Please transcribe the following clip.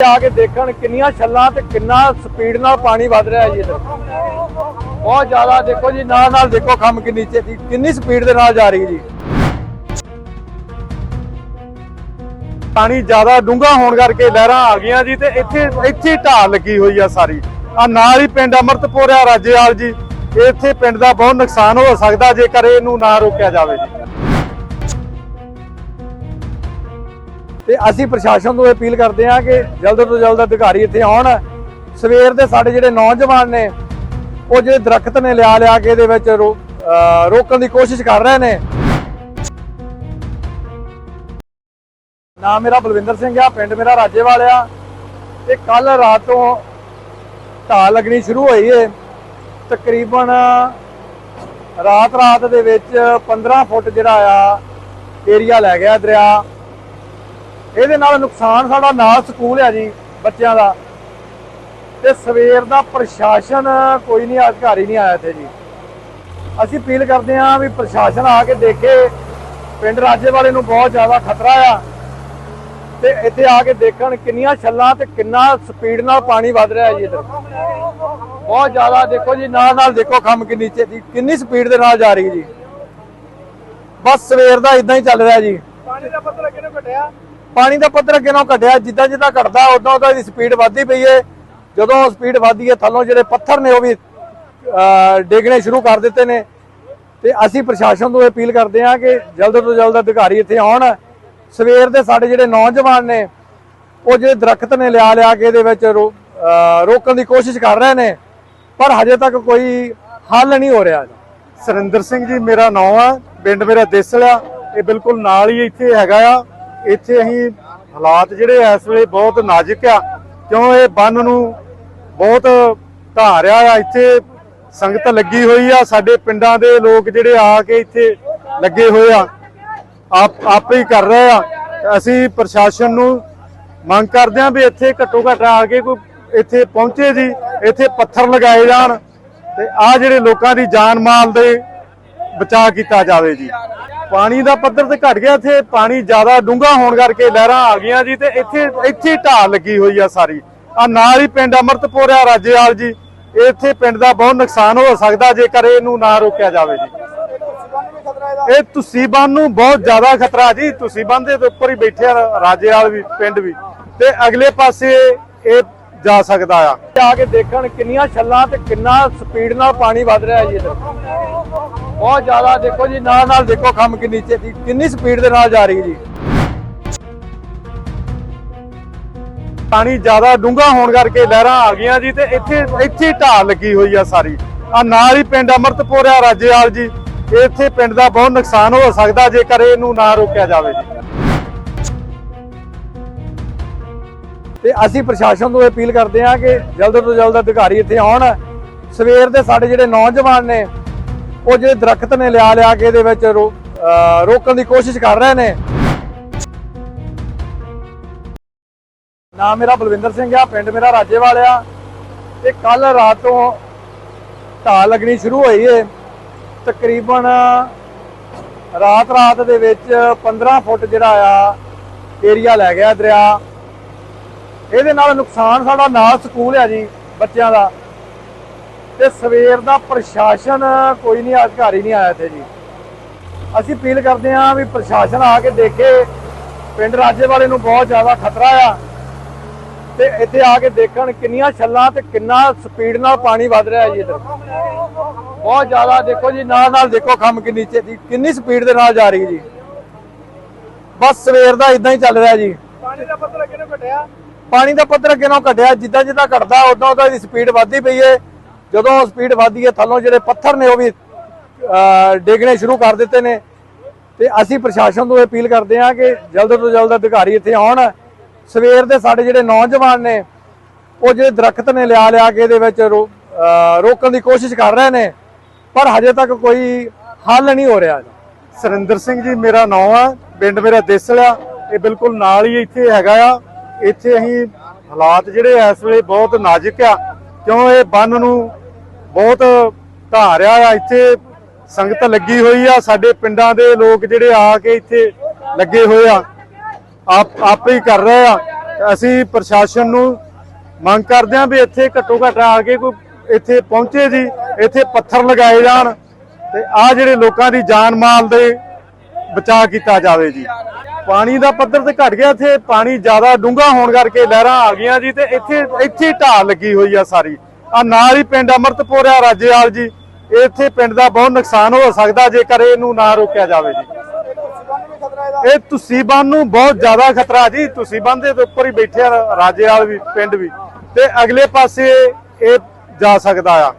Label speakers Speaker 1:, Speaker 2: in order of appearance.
Speaker 1: ਆ ਕੇ ਦੇਖਣ ਕਿੰਨੀਆਂ ਛੱਲਾਂ ਤੇ ਕਿੰਨਾ ਸਪੀਡ ਨਾਲ ਪਾਣੀ ਵੱਧ ਰਿਹਾ ਜੀ ਇੱਧਰ। ਬਹੁਤ ਜ਼ਿਆਦਾ ਦੇਖੋ ਜੀ, ਨਾਲ ਨਾਲ ਦੇਖੋ ਖੰਮ ਕਿੰਨੀ ਨੀਚੇ ਕਿੰਨੀ ਸਪੀਡ ਦੇ ਨਾਲ ਜਾ ਰਹੀ ਜੀ। ਪਾਣੀ ਜ਼ਿਆਦਾ ਡੂੰਘਾ ਹੋਣ ਕਰਕੇ ਲਹਿਰਾਂ ਆ ਗਈਆਂ ਜੀ ਤੇ ਇੱਥੇ ਇੱਥੇ ਹੀ ਢਾਲ ਲੱਗੀ ਹੋਈ ਆ ਸਾਰੀ। ਆ ਨਾਲ ਹੀ ਪਿੰਡ ਅਮਰਤਪੁਰ ਆ ਰਾਜੇਵਾਲ ਜੀ। ਇੱਥੇ ਪਿੰਡ ਦਾ ਬਹੁਤ ਨੁਕਸਾਨ ਹੋ ਸਕਦਾ ਜੇਕਰ ਇਹਨੂੰ ਨਾ ਰੋਕਿਆ ਜਾਵੇ ਜੀ। ਤੇ ਅਸੀਂ ਪ੍ਰਸ਼ਾਸਨ ਨੂੰ ਅਪੀਲ ਕਰਦੇ ਹਾਂ ਕਿ ਜਲਦ ਤੋਂ ਜਲਦ ਅਧਿਕਾਰੀ ਇੱਥੇ ਆਉਣ। ਸਵੇਰ ਦੇ ਸਾਡੇ ਜਿਹੜੇ ਨੌਜਵਾਨ ਨੇ, ਉਹ ਜਿਹੜੇ ਦਰਖਤ ਨੇ ਲਿਆ ਲਿਆ ਕੇ ਇਹਦੇ ਵਿੱਚ ਰੋ- ਰੋਕਣ ਦੀ ਕੋਸ਼ਿਸ਼ ਕਰ ਰਹੇ ਨੇ। ਨਾਮ ਮੇਰਾ ਬਲਵਿੰਦਰ ਸਿੰਘ ਆ, ਪਿੰਡ ਮੇਰਾ ਰਾਜੇਵਾਲ ਆ। ਤੇ ਕੱਲ ਰਾਤ ਤੋਂ ਢਾਲ ਲੱਗਣੀ ਸ਼ੁਰੂ ਹੋਈ ਏ। ਤਕਰੀਬਨ ਰਾਤ ਰਾਤ ਦੇ ਵਿੱਚ 15 ਫੁੱਟ ਜਿਹੜਾ ਆ, ਏਰੀਆ ਲੈ ਗਿਆ ਦਰਿਆ। ਇਹਦੇ ਨਾਲ ਨੁਕਸਾਨ ਸਾਡਾ ਨਾਲ ਸਕੂਲ ਆ ਜੀ, ਬੱਚਿਆਂ ਦਾ। ਤੇ ਸਵੇਰ ਦਾ ਪ੍ਰਸ਼ਾਸਨ ਕੋਈ ਨਹੀਂ, ਅਧਿਕਾਰੀ ਨਹੀਂ ਆਇਆ ਇੱਥੇ ਜੀ। ਅਸੀਂ ਅਪੀਲ ਕਰਦੇ ਹਾਂ ਵੀ ਪ੍ਰਸ਼ਾਸਨ ਆ ਕੇ ਦੇਖੇ। ਪਿੰਡ ਰਾਜੇ ਵਾਲੇ ਨੂੰ ਬਹੁਤ ਜ਼ਿਆਦਾ ਖਤਰਾ ਆ। ਤੇ ਇੱਥੇ ਆ ਕੇ ਦੇਖਣ ਕਿੰਨੀਆਂ ਛੱਲਾਂ ਤੇ ਕਿੰਨਾ ਸਪੀਡ ਨਾਲ ਪਾਣੀ ਵੱਧ ਰਿਹਾ ਜੀ ਇੱਧਰ। ਬਹੁਤ ਜ਼ਿਆਦਾ ਦੇਖੋ ਜੀ, ਨਾਲ ਨਾਲ ਦੇਖੋ ਖੰਮ ਕਿੰਨੀ ਨੀਚੇ ਦੀ ਕਿੰਨੀ ਸਪੀਡ ਦੇ ਨਾਲ ਜਾ ਰਹੀ ਜੀ। ਬਸ ਸਵੇਰ ਦਾ ਇਦਾਂ ਹੀ ਚੱਲ ਰਿਹਾ ਜੀ।
Speaker 2: ਪਾਣੀ ਦਾ ਪੱਧਰ ਕਿਹਨੇ ਘਟਿਆ।
Speaker 1: ਪਾਣੀ ਦਾ ਪੱਧਰ ਅੱਗੇ ਨਾਲੋਂ ਘਟਿਆ ਜਿੱਦਾਂ ਜਿੱਦਾਂ ਘਟਦਾ ਉਦੋਂ ਉਦੋਂ ਇਹਦੀ ਸਪੀਡ ਵੱਧਦੀ ਪਈ ਏ। ਜਦੋਂ ਸਪੀਡ ਵੱਧਦੀ ਏ ਥੱਲੋਂ ਜਿਹੜੇ ਪੱਥਰ ਨੇ ਉਹ ਵੀ ਅਹ, ਡਿੱਗਣੇ ਸ਼ੁਰੂ ਕਰ ਦਿੱਤੇ ਨੇ। ਤੇ ਅਸੀਂ ਪ੍ਰਸ਼ਾਸਨ ਤੋਂ ਅਪੀਲ ਕਰਦੇ ਹਾਂ ਕਿ ਜਲਦ ਤੋਂ ਜਲਦ ਅਧਿਕਾਰੀ ਇੱਥੇ ਆਉਣ। ਸਵੇਰ ਦੇ ਸਾਡੇ ਜਿਹੜੇ ਨੌਜਵਾਨ ਨੇ ਉਹ ਜਿਹੜੇ ਦਰਖਤ ਨੇ ਲਿਆ ਲਿਆ ਕੇ ਇਹਦੇ ਵਿੱਚ ਰੋ- ਰੋਕਣ ਦੀ ਕੋਸ਼ਿਸ਼ ਕਰ ਰਹੇ ਨੇ ਪਰ ਹਜੇ ਤੱਕ ਕੋਈ ਹੱਲ ਨਹੀਂ ਹੋ ਰਿਹਾ। ਸਰਿੰਦਰ ਸਿੰਘ ਜੀ ਮੇਰਾ ਨਾਮ ਆ ਪਿੰਡ ਮੇਰਾ ਦੇਸਲ ਆ ਇਹ ਬਿਲਕੁਲ ਨਾਲ ਹੀ ਇੱਥੇ ਹੈਗਾ ਆ। ਇੱਥੇ ਅਸੀਂ ਹਾਲਾਤ ਜਿਹੜੇ ਇਸ ਵੇਲੇ ਬਹੁਤ ਨਾਜ਼ੁਕ ਆ, ਕਿਉਂ ਇਹ ਬੰਨ ਨੂੰ ਬਹੁਤ ਢਾਹ ਰਿਹਾ ਆ, ਇੱਥੇ ਸੰਗਤ ਲੱਗੀ ਹੋਈ ਆ, ਸਾਡੇ ਪਿੰਡਾਂ ਦੇ ਲੋਕ ਜਿਹੜੇ ਆ ਕੇ ਇੱਥੇ ਲੱਗੇ ਹੋਏ ਆ, ਆਪ, ਆਪੇ ਹੀ ਕਰ ਰਹੇ ਆ। ਅਸੀਂ ਪ੍ਰਸ਼ਾਸਨ ਨੂੰ ਮੰਗ ਕਰਦੇ ਆ ਵੀ ਇੱਥੇ ਘੱਟੋ ਘੱਟ ਆ ਕੇ ਕੋਈ ਇੱਥੇ ਪਹੁੰਚੇ ਜੀ, ਇੱਥੇ ਪੱਥਰ ਲਗਾਏ ਜਾਣ ਤੇ ਆ ਜਿਹੜੇ ਲੋਕਾਂ ਦੀ ਜਾਨ ਮਾਲ ਦੇ ਬਚਾਅ ਕੀਤਾ ਜਾਵੇ ਜੀ। ਪਾਣੀ ਦਾ ਪੱਧਰ ਤੇ ਘਟ ਗਿਆ ਇੱਥੇ, ਪਾਣੀ ਜ਼ਿਆਦਾ ਡੂੰਘਾ ਹੋਣ ਕਰਕੇ ਲਹਿਰਾਂ ਆ ਗਈਆਂ ਜੀ ਤੇ ਇੱਥੇ ਇੱਥੇ ਢਾਲ ਲੱਗੀ ਹੋਈ ਆ ਸਾਰੀ। ਆ ਨਾਲ ਹੀ ਪਿੰਡ ਅਮਰਤਪੁਰ ਆ, ਰਾਜੇਵਾਲ ਜੀ। ਇੱਥੇ ਪਿੰਡ ਦਾ ਬਹੁਤ ਨੁਕਸਾਨ ਹੋ ਸਕਦਾ ਜੇਕਰ ਇਹਨੂੰ ਨਾ ਰੋਕਿਆ ਜਾਵੇ ਜੀ। ਇਹ ਤੁਸੀਂ ਨੂੰ ਬਹੁਤ ਜ਼ਿਆਦਾ ਖਤਰਾ ਜੀ। ਤੁਸੀਂ ਬੰਨ ਦੇ ਉੱਪਰ ਹੀ ਬੈਠੇ ਆ, ਰਾਜੇਵਾਲ ਵੀ, ਪਿੰਡ ਵੀ। ਤੇ ਅਗਲੇ ਪਾਸੇ ਇਹ ਜਾ ਸਕਦਾ ਆ। ਆ ਕੇ ਦੇਖਣ ਕਿੰਨੀਆਂ ਛੱਲਾਂ ਤੇ ਕਿੰਨਾ ਸਪੀਡ ਨਾਲ ਪਾਣੀ ਵੱਧ ਰਿਹਾ ਜੀ ਇੱਧਰ। ਬਹੁਤ ਜ਼ਿਆਦਾ ਦੇਖੋ ਜੀ, ਨਾਲ ਨਾਲ ਦੇਖੋ ਖੰਮ ਕਿੰਨੀ ਨੀਚੇ ਕਿੰਨੀ ਸਪੀਡ ਦੇ ਨਾਲ ਜਾ ਰਹੀ ਜੀ। ਪਾਣੀ ਜ਼ਿਆਦਾ ਡੂੰਘਾ ਹੋਣ ਕਰਕੇ ਲਹਿਰਾਂ ਆ ਗਈਆਂ ਜੀ ਤੇ ਇੱਥੇ ਇੱਥੇ ਢਾਲ ਲੱਗੀ ਹੋਈ ਆ ਸਾਰੀ। ਆ ਨਾਲ ਹੀ ਪਿੰਡ ਅਮਰਤਪੁਰ ਆ, ਰਾਜੇਵਾਲ ਜੀ। ਇੱਥੇ ਪਿੰਡ ਦਾ ਬਹੁਤ ਨੁਕਸਾਨ ਹੋ ਸਕਦਾ ਜੇਕਰ ਇਹਨੂੰ ਨਾ ਰੋਕਿਆ ਜਾਵੇ ਜੀ। ਤੇ ਅਸੀਂ ਪ੍ਰਸ਼ਾਸਨ ਤੋਂ ਅਪੀਲ ਕਰਦੇ ਹਾਂ ਕਿ ਜਲਦ ਤੋਂ ਜਲਦ ਅਧਿਕਾਰੀ ਇੱਥੇ ਆਉਣ। ਸਵੇਰ ਦੇ ਸਾਡੇ ਜਿਹੜੇ ਨੌਜਵਾਨ ਨੇ ਉਹ ਜਿਹੜੇ ਦਰਖਤ ਨੇ ਲਿਆ ਲਿਆ ਕੇ ਇਹਦੇ ਵਿੱਚ ਰੋਕਣ ਦੀ ਕੋਸ਼ਿਸ਼ ਕਰ ਰਹੇ ਨੇ। ਨਾ ਮੇਰਾ ਬਲਵਿੰਦਰ ਸਿੰਘ ਆ, ਪਿੰਡ ਮੇਰਾ ਰਾਜੇਵਾਲ ਆ। ਤੇ ਕੱਲ ਰਾਤ ਤੋਂ ਢਾਲ ਲੱਗਣੀ ਸ਼ੁਰੂ ਹੋਈ ਏ। ਤਕਰੀਬਨ ਰਾਤ ਰਾਤ ਦੇ ਵਿੱਚ 15 ਫੁੱਟ ਜਿਹੜਾ ਆ, ਏਰੀਆ ਲੈ ਗਿਆ ਦਰਿਆ। ਇਹਦੇ ਨਾਲ ਨੁਕਸਾਨ ਸਾਡਾ ਨਾਲ ਸਕੂਲ ਆ ਜੀ, ਬੱਚਿਆਂ ਦਾ। ਤੇ ਸਵੇਰ ਦਾ ਪ੍ਰਸ਼ਾਸਨ ਕੋਈ ਨਹੀਂ ਅਧਿਕਾਰੀ ਨਹੀਂ ਆਇਆ ਇੱਥੇ ਜੀ। ਅਸੀਂ ਅਪੀਲ ਕਰਦੇ ਹਾਂ ਵੀ ਪ੍ਰਸ਼ਾਸਨ ਆ ਕੇ ਦੇਖੇ। ਪਿੰਡ ਰਾਜੇ ਵਾਲੇ ਨੂੰ ਬਹੁਤ ਜ਼ਿਆਦਾ ਖਤਰਾ ਆ। ਤੇ ਇੱਥੇ ਆ ਕੇ ਦੇਖਣ ਕਿੰਨੀਆਂ ਛੱਲਾਂ ਤੇ ਕਿੰਨਾ ਸਪੀਡ ਨਾਲ ਪਾਣੀ ਵੱਧ ਰਿਹਾ ਜੀ ਇੱਧਰ। ਬਹੁਤ ਜ਼ਿਆਦਾ ਦੇਖੋ ਜੀ ਨਾਲ ਨਾਲ ਦੇਖੋ ਖੰਮ ਕਿੰਨੀ ਨੀਚੇ ਦੀ ਕਿੰਨੀ ਸਪੀਡ ਦੇ ਨਾਲ ਜਾ ਰਹੀ ਜੀ। ਬਸ ਸਵੇਰ ਦਾ ਇਦਾਂ ਹੀ ਚੱਲ ਰਿਹਾ ਜੀ।
Speaker 2: ਪਾਣੀ ਦਾ ਪੱਧਰ ਕਿਹਨੇ ਘਟਿਆ?
Speaker 1: ਪਾਣੀ ਦਾ ਪੱਧਰ ਅੱਗੇ ਘਟਿਆ? ਜਿੱਦਾਂ ਜਿੱਦਾਂ ਘਟਦਾ ਉਦੋਂ ਉਦੋਂ ਇਹਦੀ ਸਪੀਡ ਵੱਧਦੀ ਪਈ ਏ। ਜਦੋਂ ਸਪੀਡ ਵੱਧਦੀ ਹੈ ਥੱਲੋਂ ਜਿਹੜੇ ਪੱਥਰ ਨੇ ਉਹ ਵੀ ਅਹ, ਡਿੱਗਣੇ ਸ਼ੁਰੂ ਕਰ ਦਿੱਤੇ ਨੇ। ਤੇ ਅਸੀਂ ਪ੍ਰਸ਼ਾਸਨ ਤੋਂ ਅਪੀਲ ਕਰਦੇ ਹਾਂ ਕਿ ਜਲਦ ਤੋਂ ਜਲਦ ਅਧਿਕਾਰੀ ਇੱਥੇ ਆਉਣ। ਸਵੇਰ ਦੇ ਸਾਡੇ ਜਿਹੜੇ ਨੌਜਵਾਨ ਨੇ ਉਹ ਜਿਹੜੇ ਦਰਖਤ ਨੇ ਲਿਆ ਲਿਆ ਕੇ ਇਹਦੇ ਵਿੱਚ ਰੋ- ਰੋਕਣ ਦੀ ਕੋਸ਼ਿਸ਼ ਕਰ ਰਹੇ ਨੇ ਪਰ ਹਜੇ ਤੱਕ ਕੋਈ ਹੱਲ ਨਹੀਂ ਹੋ ਰਿਹਾ। ਸਰਿੰਦਰ ਸਿੰਘ ਜੀ ਮੇਰਾ ਨਾਮ ਆ ਪਿੰਡ ਮੇਰਾ ਦੇਸਲ ਆ ਇਹ ਬਿਲਕੁਲ ਨਾਲ ਹੀ ਇੱਥੇ ਹੈਗਾ ਆ। ਇੱਥੇ ਅਸੀਂ ਹਾਲਾਤ ਜਿਹੜੇ ਇਸ ਵੇਲੇ ਬਹੁਤ ਨਾਜ਼ੁਕ ਆ। ਕਿਉਂ ਇਹ ਬੰਨ ਨੂੰ ਬਹੁਤ ਢਾਹ ਰਿਹਾ ਆ, ਇੱਥੇ ਸੰਗਤ ਲੱਗੀ ਹੋਈ ਆ, ਸਾਡੇ ਪਿੰਡਾਂ ਦੇ ਲੋਕ ਜਿਹੜੇ ਆ ਕੇ ਇੱਥੇ ਲੱਗੇ ਹੋਏ ਆ। ਆਪ, ਆਪੇ ਹੀ ਕਰ ਰਹੇ ਆ।
Speaker 3: ਅਸੀਂ ਪ੍ਰਸ਼ਾਸਨ ਨੂੰ ਮੰਗ ਕਰਦੇ ਹਾਂ ਵੀ ਇੱਥੇ ਘੱਟੋ ਘੱਟ ਆ ਕੇ ਕੋਈ ਇੱਥੇ ਪਹੁੰਚੇ ਜੀ, ਇੱਥੇ ਪੱਥਰ ਲਗਾਏ ਜਾਣ ਤੇ ਆ ਜਿਹੜੇ ਲੋਕਾਂ ਦੀ ਜਾਨ ਮਾਲ ਦੇ ਬਚਾਅ ਕੀਤਾ ਜਾਵੇ ਜੀ। ਪਾਣੀ ਦਾ ਪੱਧਰ ਤੇ ਘਟ ਗਿਆ, ਇੱਥੇ ਪਾਣੀ ਜ਼ਿਆਦਾ ਡੂੰਘਾ ਹੋਣ ਕਰਕੇ ਲਹਿਰਾਂ ਆ ਗਈਆਂ ਜੀ ਤੇ ਇੱਥੇ ਇੱਥੇ ਢਾਲ ਲੱਗੀ ਹੋਈ ਆ ਸਾਰੀ। ਆ ਨਾਲ ਹੀ ਪਿੰਡ ਅਮਰਤਪੁਰ ਆ, ਰਾਜੇਵਾਲ ਜੀ। ਇੱਥੇ ਪਿੰਡ ਦਾ ਬਹੁਤ ਨੁਕਸਾਨ ਹੋ ਸਕਦਾ ਜੇਕਰ ਇਹਨੂੰ ਨਾ ਰੋਕਿਆ ਜਾਵੇ ਜੀ। ਇਹ ਤੁਸੀਂ ਬੰਨ ਨੂੰ ਬਹੁਤ ਜ਼ਿਆਦਾ ਖਤਰਾ ਜੀ। ਤੁਸੀਂ ਬੰਨ ਦੇ ਉੱਪਰ ਹੀ ਬੈਠੇ ਆ ਰਾਜੇਵਾਲ ਵੀ, ਪਿੰਡ ਵੀ। ਤੇ ਅਗਲੇ ਪਾਸੇ ਇਹ ਜਾ ਸਕਦਾ ਆ।